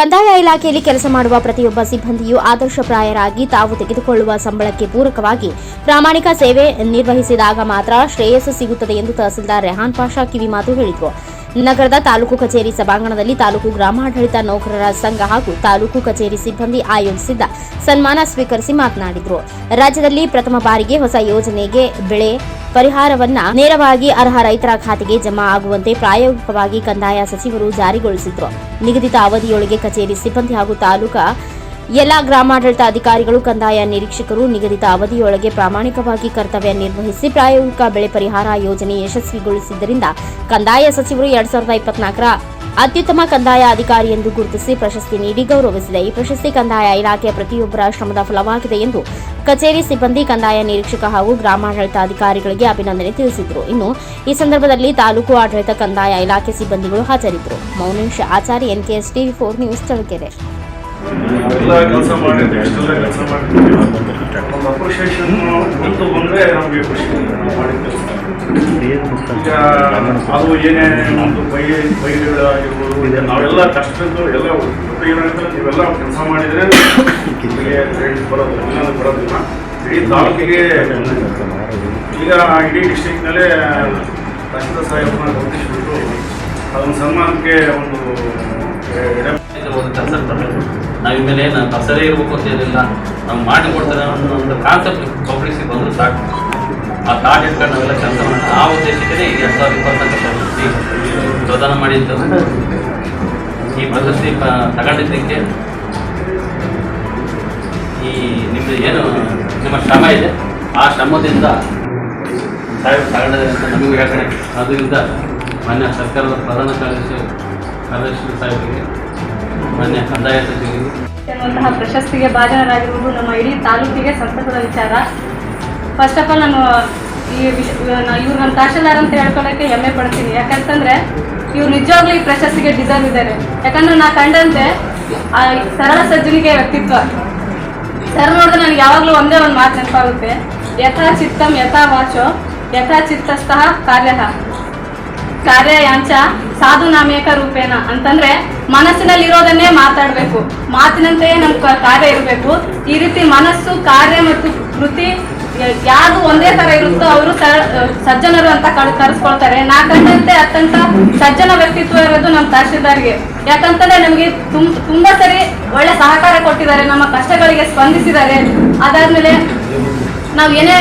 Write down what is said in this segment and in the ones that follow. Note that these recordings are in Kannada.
ಕಂದಾಯ ಇಲಾಖೆಯಲ್ಲಿ ಕೆಲಸ ಮಾಡುವ ಪ್ರತಿಯೊಬ್ಬ ಸಿಬ್ಬಂದಿಯೂ ಆದರ್ಶಪ್ರಾಯರಾಗಿ ತಾವು ತೆಗೆದುಕೊಳ್ಳುವ ಸಂಬಳಕ್ಕೆ ಪೂರಕವಾಗಿ ಪ್ರಾಮಾಣಿಕ ಸೇವೆ ನಿರ್ವಹಿಸಿದಾಗ ಮಾತ್ರ ಶ್ರೇಯಸ್ಸು ಸಿಗುತ್ತದೆ ಎಂದು ತಹಸೀಲ್ದಾರ್ ರೆಹಾನ್ ಪಾಷಾ ಕಿವಿಮಾತು ಹೇಳಿದರು. ನಗರದ ತಾಲೂಕು ಕಚೇರಿ ಸಭಾಂಗಣದಲ್ಲಿ ತಾಲೂಕು ಗ್ರಾಮಾಡಳಿತ ನೌಕರರ ಸಂಘ ಹಾಗೂ ತಾಲೂಕು ಕಚೇರಿ ಸಿಬ್ಬಂದಿ ಆಯೋಜಿಸಿದ್ದ ಸನ್ಮಾನ ಸ್ವೀಕರಿಸಿ ಮಾತನಾಡಿದರು. ರಾಜ್ಯದಲ್ಲಿ ಪ್ರಥಮ ಬಾರಿಗೆ ಹೊಸ ಯೋಜನೆಗೆ ಬೆಳೆ ಪರಿಹಾರವನ್ನ ನೇರವಾಗಿ ಅರ್ಹ ರೈತರ ಖಾತೆಗೆ ಜಮಾ ಆಗುವಂತೆ ಪ್ರಾಯೋಗಿಕವಾಗಿ ಕಂದಾಯ ಸಚಿವರು ಜಾರಿಗೊಳಿಸಿದ್ರು. ನಿಗದಿತ ಅವಧಿಯೊಳಗೆ ಕಚೇರಿ ಸಿಬ್ಬಂದಿ ಹಾಗೂ ತಾಲೂಕಾ ಎಲ್ಲ ಗ್ರಾಮಾಡಳಿತ ಅಧಿಕಾರಿಗಳು, ಕಂದಾಯ ನಿರೀಕ್ಷಕರು, ನಿಗದಿತ ಅವಧಿಯೊಳಗೆ ಪ್ರಾಮಾಣಿಕವಾಗಿ ಕರ್ತವ್ಯ ನಿರ್ವಹಿಸಿ ಪ್ರಾಯೋಗಿಕ ಬೆಳೆ ಪರಿಹಾರ ಯೋಜನೆ ಯಶಸ್ವಿಗೊಳಿಸಿದ್ದರಿಂದ ಕಂದಾಯ ಸಚಿವರು ಎರಡ್ ಸಾವಿರದ ಇಪ್ಪತ್ನಾಲ್ಕರ ಅತ್ಯುತ್ತಮ ಕಂದಾಯ ಅಧಿಕಾರಿ ಎಂದು ಗುರುತಿಸಿ ಪ್ರಶಸ್ತಿ ನೀಡಿ ಗೌರವಿಸಿದೆ ಈ ಪ್ರಶಸ್ತಿ ಕಂದಾಯ ಇಲಾಖೆಯ ಪ್ರತಿಯೊಬ್ಬರ ಶ್ರಮದ ಫಲವಾಗಿದೆ ಎಂದು ಕಚೇರಿ ಸಿಬ್ಬಂದಿ, ಕಂದಾಯ ನಿರೀಕ್ಷಕ ಹಾಗೂ ಗ್ರಾಮಾಡಳಿತ ಅಧಿಕಾರಿಗಳಿಗೆ ಅಭಿನಂದನೆ ತಿಳಿಸಿದರು. ಇನ್ನು ಈ ಸಂದರ್ಭದಲ್ಲಿ ತಾಲೂಕು ಆಡಳಿತ, ಕಂದಾಯ ಇಲಾಖೆ ಸಿಬ್ಬಂದಿಗಳು ಹಾಜರಿದ್ದರು. Mounesh Acharya NKS TV four news Challakere. ಎಲ್ಲ ಕೆಲಸ ಮಾಡಿದ್ವಿ ಇಷ್ಟೆಲ್ಲ ಕೆಲಸ ಮಾಡಿದ್ವಿ ಒಂದು ಅಪ್ರಿಷಿಯೇಷನ್ ಬಂತು ಬಂದರೆ ನಮಗೆ ಖುಷಿ. ನಾವು ಮಾಡಿದ ಕೆಲಸ ಅದು ಏನೇ ಒಂದು ಬೈ ಬೈಗಳಾಗಿರ್ಬೋದು ನಾವೆಲ್ಲ ಕಷ್ಟದ್ದು ಎಲ್ಲ ಏನಾಗುತ್ತೆ ನೀವೆಲ್ಲ ಕೆಲಸ ಮಾಡಿದರೆ ನಿಮಗೆ ಕ್ರೆಡಿಟ್ ಬರೋದು ಇನ್ನೊಂದು ಬರೋದಿಲ್ಲ. ಇಡೀ ತಾಲೂಕಿಗೆ ಈಗ ಇಡೀ ಡಿಸ್ಟಿಕ್ನಲ್ಲೇ ತಹಸೀಲ್ದಾರ್ ಸಾಹೇಬ್ರನ್ನ ಗುರುತಿಸಿಬಿಟ್ಟು ಅದೊಂದು ಸನ್ಮಾನಕ್ಕೆ ಒಂದು ನಾವು ಮೇಲೆ ನಾನು ಬಸರೇ ಇರಬೇಕು ಅಂತ ಏನಿಲ್ಲ. ನಾವು ಮಾಡಿ ಕೊಡ್ತಾರೆ ಅನ್ನೋ ಒಂದು ಕಾನ್ಸೆಪ್ಟ್ ಪಬ್ಲಿಕ್ಸಿಗೆ ಬಂದು ಸಾಕು. ಆ ಥಾಟ್ ಇಟ್ಕೊಂಡು ನಾವೆಲ್ಲ ಕೆಲಸ ಮಾಡೋಣ ಆ ಉದ್ದೇಶಕ್ಕೆ ಎರಡು ಸಾವಿರದ ಇಪ್ಪತ್ತಕ್ಕೆ ಪ್ರಶಸ್ತಿ ಪ್ರದಾನ ಮಾಡಿದ್ದು. ಈ ಪ್ರಶಸ್ತಿ ತಗೊಂಡಿದ್ದಕ್ಕೆ ಈ ನಿಮ್ಮದು ಏನು, ನಿಮ್ಮ ಶ್ರಮ ಇದೆ? ಆ ಶ್ರಮದಿಂದ ಸಾಹೇಬ್ ತಗೊಂಡಿದ್ದಾರೆ ಅಂತ ನಮಗೂ ಹೇಳ್ತಾರೆ ಅದರಿಂದ ಮಾನ್ಯ ಸರ್ಕಾರದ ಪ್ರಧಾನ ಕಾರ್ಯದರ್ಶಿ ಕಾರ್ಯದರ್ಶಿ ಸಾಹೇಬರಿಗೆ ಮಾನ್ಯ ಕಂದಾಯ ಪ್ರಶಸ್ತಿಗೆ ಭಾಜನರಾಗಿರುವುದು ನಮ್ಮ ಇಡೀ ತಾಲೂಕಿಗೆ ಸಂತಸದ ವಿಚಾರ. ಫಸ್ಟ್ ಆಫ್ ಆಲ್ ನಾನು ಈ ವಿಷ ಇವ್ರು ನನ್ನ ತಹಶೀಲ್ದಾರ್ ಅಂತ ಹೇಳ್ಕೊಳ್ಳೋಕ್ಕೆ ಹೆಮ್ಮೆ ಪಡ್ತೀನಿ. ಯಾಕಂತಂದರೆ, ಇವ್ರು ನಿಜವಾಗ್ಲೂ ಈ ಪ್ರಶಸ್ತಿಗೆ ಡಿಸರ್ವ್ ಇದ್ದಾರೆ. ಯಾಕಂದ್ರೆ ನಾ ಕಂಡಂತೆ, ಆ ಸರಳ ಸಜ್ಜನಿಗೆ ವ್ಯಕ್ತಿತ್ವ. ಸರ್ ನೋಡಿದ್ರೆ ನನಗೆ ಯಾವಾಗಲೂ ಒಂದೇ ಒಂದು ಮಾತು ನೆನಪಾಗುತ್ತೆ. ಯಥಾ ಚಿತ್ತಂ ಯಥಾ ವಾಚೋ, ಯಥಾ ಚಿತ್ತಸ್ತಃ ಕಾರ್ಯ. ಕಾರ್ಯ ಯಾಂಚ? ಸಾಧು ನಾಮೇಕ ರೂಪೇನ ಅಂತಂದ್ರೆ ಮನಸ್ಸಿನಲ್ಲಿ ಇರೋದನ್ನೇ ಮಾತಾಡಬೇಕು. ಮಾತಿನಂತೆಯೇ ನಮ್ಮ ಕಾರ್ಯ ಇರಬೇಕು. ಈ ರೀತಿ ಮನಸ್ಸು, ಕಾರ್ಯ ಮತ್ತು ಕೃತಿ ಯಾರು ಒಂದೇ ತರ ಇರುತ್ತೋ ಅವರು ಸಜ್ಜನರು ಅಂತ ಕರ್- ಕರೆಸ್ಕೊಳ್ತಾರೆ. ನಾಕಂತೆ ಅತ್ಯಂತ ಸಜ್ಜನ ವ್ಯಕ್ತಿತ್ವ ಇರೋದು ನಮ್ಮ ತಹಶೀಲ್ದಾರ್ಗೆ. ಯಾಕಂತಂದ್ರೆ ನಮಗೆ ತುಂಬಾ ಸರಿ ಒಳ್ಳೆ ಸಹಕಾರ ಕೊಟ್ಟಿದ್ದಾರೆ. ನಮ್ಮ ಕಷ್ಟಗಳಿಗೆ ಸ್ಪಂದಿಸಿದ್ದಾರೆ. ಅದಾದ್ಮೇಲೆ ನಾವು ಏನೇ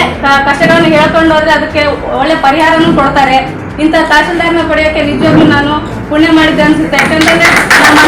ಕಷ್ಟಗಳನ್ನು ಹೇಳ್ಕೊಂಡು ಹೋದ್ರೆ ಅದಕ್ಕೆ ಒಳ್ಳೆ ಪರಿಹಾರನೂ ಕೊಡ್ತಾರೆ. ಇಂಥ ತಹಶೀಲ್ದಾರ್ನ ಪಡೆಯೋಕೆ ನಿಜವಾಗ್ಲೂ ನಾನು ಪುಣ್ಯ ಮಾಡಿದ್ದೆ ಅನ್ಸುತ್ತೆ. ಯಾಕಂತಂದ್ರೆ